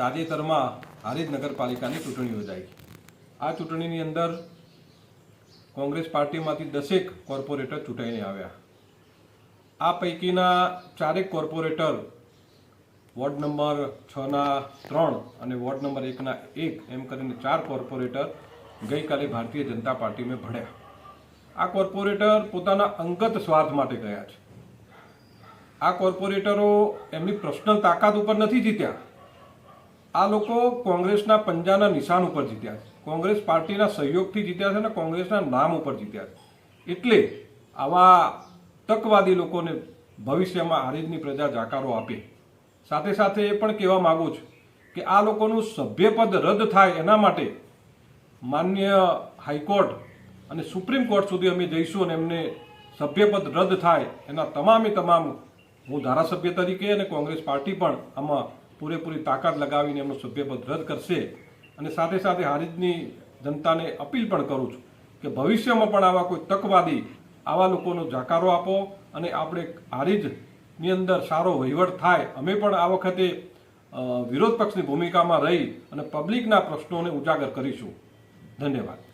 તાજેતરમાં હારીજ નગરપાલિકાની ચૂંટણી યોજાઈ. આ ચૂંટણીની અંદર કોંગ્રેસ પાર્ટીમાંથી દસેક કોર્પોરેટર ચૂંટાઈને આવ્યા. આ પૈકીના ચારેક કોર્પોરેટર વોર્ડ નંબર છના ત્રણ અને વોર્ડ નંબર એકના એક એમ કરીને ચાર કોર્પોરેટર ગઈકાલે ભારતીય જનતા પાર્ટીમાં ભળ્યા આ કોર્પોરેટર પોતાના અંગત સ્વાર્થ માટે ગયા છે. આ કોર્પોરેટરો એમની પર્સનલ તાકાત ઉપર નથી જીત્યા. આ લોકો કોંગ્રેસના પંજાના નિશાન ઉપર જીત્યા છે. કોંગ્રેસ પાર્ટીના સહયોગથી જીત્યા છે અને કોંગ્રેસના નામ ઉપર જીત્યા છે. એટલે આવા તકવાદી લોકોને ભવિષ્યમાં હારીજની પ્રજા જાકારો આપે. સાથે સાથે એ પણ કહેવા માંગુ છું કે આ લોકોનું સભ્યપદ રદ થાય એના માટે માન્ય હાઈકોર્ટ અને સુપ્રીમ કોર્ટ સુધી અમે જઈશું અને એમને સભ્યપદ રદ થાય એના તમામે તમામ હું ધારાસભ્ય તરીકે અને કોંગ્રેસ પાર્ટી પણ આમાં પૂરેપૂરી તાકાત લગાવીને એમનું સભ્યપદ રદ કરશે. અને સાથે સાથે હારીજની જનતાને અપીલ પણ કરું છું કે ભવિષ્યમાં પણ આવા કોઈ તકવાદી આવા લોકોનો જાકારો આપો અને આપણે હારીજની અંદર સારો વહીવટ થાય. અમે પણ આ વખતે વિરોધ પક્ષની ભૂમિકામાં રહી અને પબ્લિકના પ્રશ્નોને ઉજાગર કરીશું. ધન્યવાદ.